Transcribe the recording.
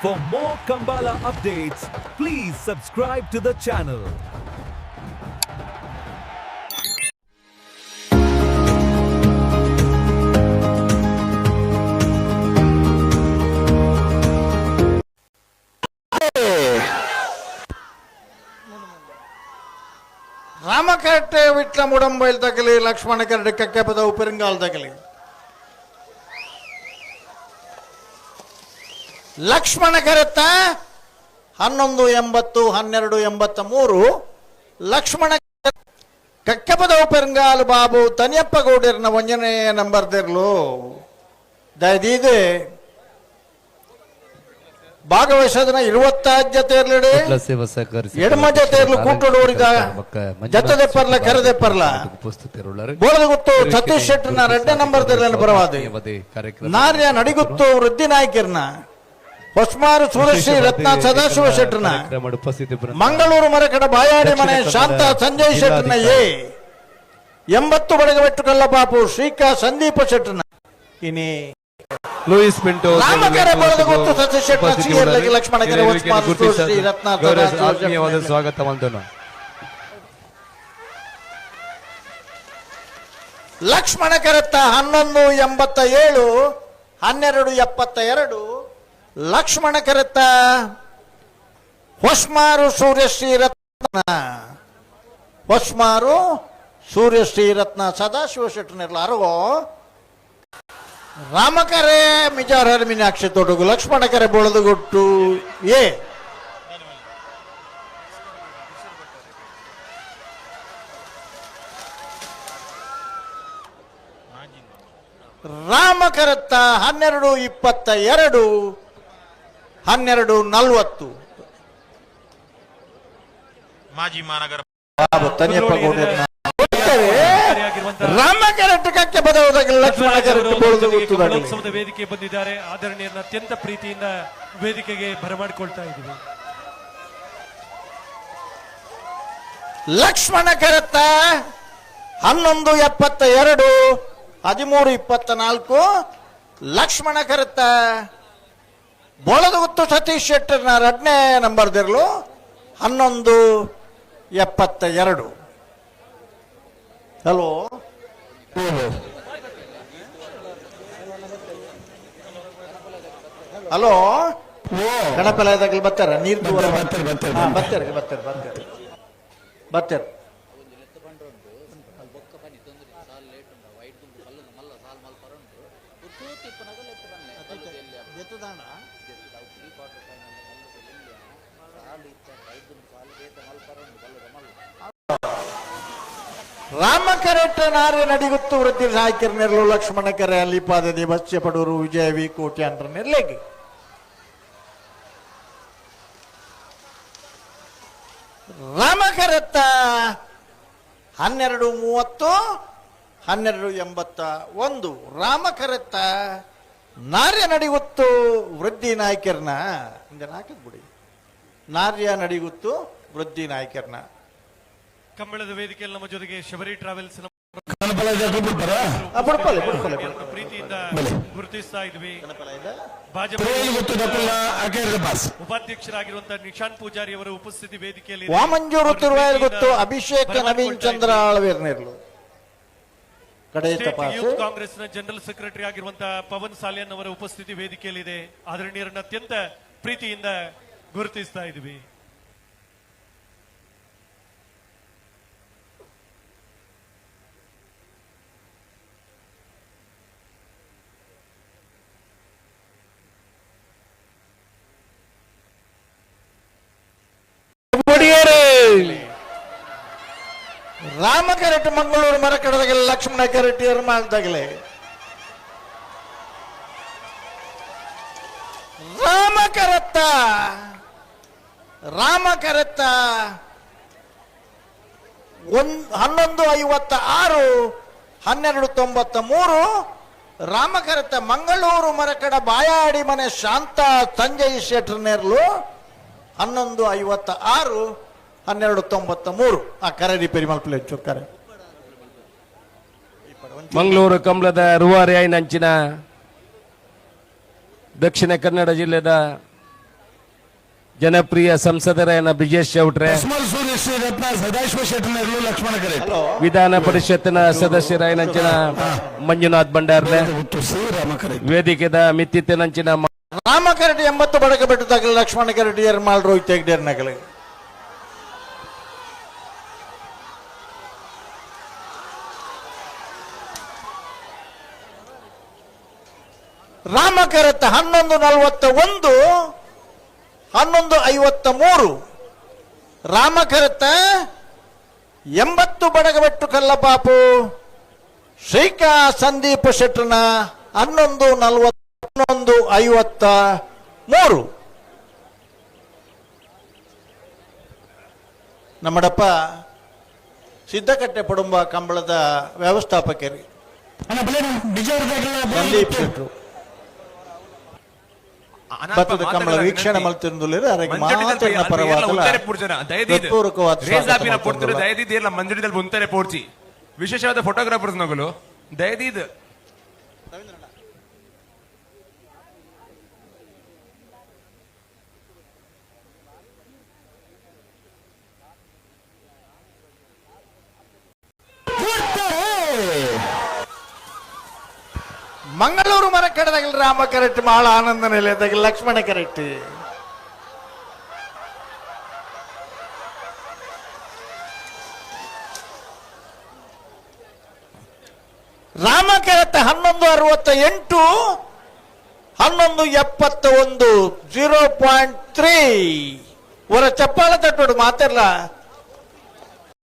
For more Kambala updates, please subscribe to the channel. ರಾಮಕಟ್ಟೆ Vitla ಮುಡಂಬೈಲ್ ತಗಲಿ Lakshmana ಕರಡಿ ಕಕ್ಕೆಪದ ಉಪರಿಂಗಾಲ್ ತಗಲಿ ಲಕ್ಷ್ಮಣ ಕರೆತ ಹನ್ನೊಂದು ಎಂಬತ್ತು ಹನ್ನೆರಡು ಎಂಬತ್ತ ಮೂರು. ಲಕ್ಷ್ಮಣ ಕಕ್ಕೆಪದ ಪೆರಂಗಾಲು ಬಾಬು ತನಿಯಪ್ಪ ಗೌಡರನ್ನ ವಂಜನೆಯ ನಂಬರ್ ತೆರ್ಲು ದಯದೀದೆ. ಭಾಗವಹಿಸೋದನ್ನ ಇರುವತ್ತಾಜ್ಯ ತೇರ್ಲಿಡೆ. ಇರ್ಲಿಡಿ ಎಡಮ ಜೊತೆಯಲ್ಲೂ ಇರ್ಲು ಓಡಿದ ಜತದೆ ಪರ್ಲ ಕರೆದೆ ಪರ್ಲ ಬೋಳದ ಗೊತ್ತು ಸತೀಶ್ ಶೆಟ್ಟರ್ನ ರೆಡ್ಡ ನಂಬರ್ ಬರವಾದ ನಾರ್ಯ ನಡಿಗುತ್ತು ವೃದ್ಧಿ ನಾಯಕರ್ನ ಹೊಸ್ಮಾರು ಸೂರಶ್ರೀ ರತ್ನ ಸದಾಶಿವ ಶೆಟ್ಟರ್ನ. ಮಂಗಳೂರು ಮರಕಡ ಬಾಯಾಡಿ ಮನೆ ಶಾಂತ ಸಂಜಯ್ ಶೆಟ್ಟರ್ನ ಎ. ಎಂಬತ್ತು ಬಡಗವೆಟ್ಟು ಕಲ್ಲಪಾಪು ಶ್ರೀಕಾ ಸಂದೀಪ ಶೆಟ್ಟರ್ನ. ಇನಿ ಲೂಯಿಸ್ ಪಿಂಟೋ ರಾಮಕರೆ ಗೊತ್ತು ಲಕ್ಷ್ಮಣ ಕೆರೆ ಹೊಸ್ಮಾರು ಸೂರಶ್ರೀ ರತ್ನ ಆತ್ಮೀಯವಾದ ಶೆಟ್ಟರ್ನ. ಸ್ವಾಗತ ಲಕ್ಷ್ಮಣ ಕರೆತ್ತ ಹನ್ನೊಂದು ಎಂಬತ್ತ ಏಳು ಹನ್ನೆರಡು ಎಪ್ಪತ್ತ ಎರಡು. ಲಕ್ಷ್ಮಣ ಕರೆತ್ತ ಹೊಸ್ಮಾರು ಸೂರ್ಯಶ್ರೀ ರತ್ನ ಹೊಸ್ಮಾರು ಸೂರ್ಯಶ್ರೀ ರತ್ನ ಸದಾಶಿವ ಶೆಟ್ಟನಿರ್ಲಾರು ರಾಮಕರೆ ಮಿಜಾರ ಮೀನಾಕ್ಷಿ ತೊಡಗು, ಲಕ್ಷ್ಮಣ ಕರೆ ಬೊಳದುಗೊಟ್ಟು ಏ. ರಾಮಕರತ್ತ ಹನ್ನೆರಡು ಇಪ್ಪತ್ತ ಎರಡು. ಹನ್ನೆರಡು ನಲ್ವತ್ತು. ಮಾಜಿ ಮಹಾನಗರ ಬಾಬು ತನಿಯಪ್ಪ ಗೌಡರನ್ನ ರಾಮಕರಟ್ಟು ಕಕ್ಕೆ ಬದಲಾದಾಗ ಲಕ್ಷ್ಮಣ ಕರೆಟ್ಟು ಬೊಳದು ಗೊತ್ತು ಕಲೋತ್ಸವದ ವೇದಿಕೆ ಬಂದಿದ್ದಾರೆ. ಆಧರಣೆಯನ್ನು ಅತ್ಯಂತ ಪ್ರೀತಿಯಿಂದ ವೇದಿಕೆಗೆ ಬರಮಾಡಿಕೊಳ್ತಾ ಇದ್ದೀವಿ. ಲಕ್ಷ್ಮಣ ಕರೆತ್ತ ಹನ್ನೊಂದು ಎಪ್ಪತ್ತ ಎರಡು ಹದಿಮೂರು ಇಪ್ಪತ್ತ ನಾಲ್ಕು. ಲಕ್ಷ್ಮಣ ಕರೆತ್ತ ಬೊಳದಗುತ್ತು ಸತೀಶ್ ಶೆಟ್ಟರ್ನ ಎರಡನೇ ನಂಬರ್ ದಿರ್ಲು ಹನ್ನೊಂದು ಎಪ್ಪತ್ತ ಎರಡು ಹಲೋ? ಹಲೋ? ಗಣಪಲಯದಾಗಲಿ ಬರ್ತಾರ? ನೀರು ಬರ್ತಾರೆ ಬರ್ತಾರೆ ಬರ್ತಾರೆ ಬರ್ತಾರೆ. ಬರ್ತಾರೆ. ರಾಮಕರೆಟ್ಟ ನಾರೆ ನಡಿಗುತ್ತು ವೃತ್ತಿ ಸಾಯ್ಕರ್ ನೆರಳು ಲಕ್ಷ್ಮಣ ಕೆರೆ ಅಲ್ಲಿಪಾದದಿ ಬಸ್ಯ ಪಡೂರು, ವಿಜಯ ವಿ ಕೋಟಿ ಅಂದ್ರ ರಾಮ ರಾಮಕರೆತ್ತ ಹನ್ನೆರಡು ಮೂವತ್ತು, ಹನ್ನೆರಡು ಎಂಬತ್ತ ಒಂದು. ರಾಮಕರೆತ್ತ ನಾರ್ಯ ನಡಿಗುತ್ತು ವೃದ್ಧಿ ನಾಯಕರ್ನ. ಹಿಂದೆ ಹಾಕಿದ್ ಬಿಡಿ. ನಾರ್ಯ ನಡಿಗುತ್ತು ವೃದ್ಧಿ ನಾಯಕರ್ನ. ಕಂಬಳದ ವೇದಿಕೆಯಲ್ಲಿ ನಮ್ಮ ಜೊತೆಗೆ ಶಬರಿ ಟ್ರಾವೆಲ್ಸ್ ಪ್ರೀತಿಯಿಂದ ಗುರುತಿಸ್ತಾ ಇದ್ವಿ. ಉಪಾಧ್ಯಕ್ಷರಾಗಿರುವಂತಹ ನಿಶಾಂತ್ ಪೂಜಾರಿ ಅವರ ಉಪಸ್ಥಿತಿ ವೇದಿಕೆಯಲ್ಲಿ. ವಾಮಂಜೂರು ತಿರುವಾಯಲ್ ಗೊತ್ತು ಅಭಿಷೇಕ್ ನವೀನ್ ಚಂದ್ರ. ಆಳ್ವೇರ್ನೇರ್ಲು. ಕಡೆ ಯೂತ್ ಕಾಂಗ್ರೆಸ್ನ ಜನರಲ್ ಸೆಕ್ರೆಟರಿ ಆಗಿರುವಂತಹ ಪವನ್ ಸಾಲಿಯನ್ ಅವರ ಉಪಸ್ಥಿತಿ ವೇದಿಕೆಯಲ್ಲಿದೆ. ಆದರಣೀಯರನ್ನ ಅತ್ಯಂತ ಪ್ರೀತಿಯಿಂದ ಗುರುತಿಸ್ತಾ ಇದ್ವಿ ರಾಮ ಕೆರೆಟ್ ಮಂಗಳೂರು ಮರ ಕಡದಾಗಲೇ ಲಕ್ಷ್ಮಣ ಕೆರೆಟ್ ಎರ್ಮಾಳ್ದಾಗಲೇ ರಾಮ ಕರೆತ್ತ ರಾಮ ಕರೆತ್ತ ಒಂದ್, ಹನ್ನೊಂದು ಐವತ್ತ ಆರು ಹನ್ನೆರಡು ತೊಂಬತ್ತ ಮೂರು ರಾಮಕರತ್ತ ಮಂಗಳೂರು ಮರಕಡ ಬಾಯಾಡಿ ಮನೆ ಶಾಂತ, ಸಂಜಯ್ ಶೆಟ್ಟರ್ ನೆರಳು ಹನ್ನೊಂದು ಐವತ್ತ ಆರು ಹನ್ನೆರಡು ತೊಂಬತ್ತ ಮೂರು ಆ ಕರೆ ರಿಪೇರಿ ಮಲ್ಪಲೆ ಚೂರು ಕರೆ ಮಂಗಳೂರು ಕಂಬಳದ ರೂವಾರಿ ನಂಚಿನ ದಕ್ಷಿಣ ಕನ್ನಡ ಜಿಲ್ಲೆದ ಜನಪ್ರಿಯ ಸಂಸದರಾಯನ ಬ್ರಿಜೇಶ್ ಚೌಟ್ರೆ ಸೂರ್ಯ ಶ್ರೀ ರತ್ನ ಸದಾಶಿವ ಶೆಟ್ಟನರ್ಲು ಲಕ್ಷ್ಮಣ ಕರೆ ವಿಧಾನ ಪರಿಷತ್ತಿನ ಸದಸ್ಯರಾಯನಂಚಿನ ಮಂಜುನಾಥ್ ಭಂಡಾರ್ಲೆ ವೇದಿಕೆದ ಮಿತ್ತಿತ್ತಿನಂಚಿನ ರಾಮ ಕರಡಿ ಎಂಬತ್ತು ಬಡಕ ಬೆಟ್ಟದಾಗಲಿ ಲಕ್ಷ್ಮಣ ಕರಡಿ ಎರ್ಮಾಳ್ ರೋಹಿತ್ ರಾಮಕರತ ಹನ್ನೊಂದು ನಲವತ್ತ ಒಂದು ಹನ್ನೊಂದು ಐವತ್ತ ಮೂರು. ರಾಮಕರತ ಎಂಬತ್ತು ಬಡಗಬೆಟ್ಟು ಕಲ್ಲಪಾಪು ಶ್ರೀಕಾ ಸಂದೀಪ ಶೆಟ್ಟನ ಹನ್ನೊಂದು ನಲವತ್ತ ಹನ್ನೊಂದು ಐವತ್ತ ಮೂರು. ನಮ್ಮಡಪ್ಪ ಸಿದ್ದಕಟ್ಟೆ ಪಡುಂಬ ಕಂಬಳದ ವ್ಯವಸ್ಥಾಪಕರಿ. ಸಂದೀಪ್ ಶೆಟ್ರು ಭತ್ತದ ಕಮಲ ವೀಕ್ಷಣೆ ಮಲ್ತಿರುವುದಿಲ್ಲ ಅವರಿಗೆ ಮಾತಿನ ಹೃತ್ಪೂರ್ವಕವಾದ ಸ್ವಾಗತ. ದಯದಿದ್ದು ಮಂಜುಡಿದಲ್ಲಿ ಮುಂತಾರೆ ಪೋಡ್ಚಿ ವಿಶೇಷವಾದ ಫೋಟೋಗ್ರಾಫರ್ಸ್ ನಗಲು ದಯದಿದ್ದು ಮಂಗಳೂರು ಮರ ಕಡದಾಗಲಿ ರಾಮ ಕರೆಕ್ಟ್ ಬಹಳ ಆನಂದ ನಿಲಯದಾಗ ಲಕ್ಷ್ಮಣ ಕರೆಕ್ಟ್ ರಾಮ ಕರೆಕ್ಟ್ ಹನ್ನೊಂದು ಅರವತ್ತ ಎಂಟು, ಹನ್ನೊಂದು ಎಪ್ಪತ್ತ ಒಂದು, ಜೀರೋ ಪಾಯಿಂಟ್ ತ್ರೀ. ಅವರ ಚಪ್ಪಾಳ ತಟ್ಟೋಡು ಮಾತಿರಲ್ಲ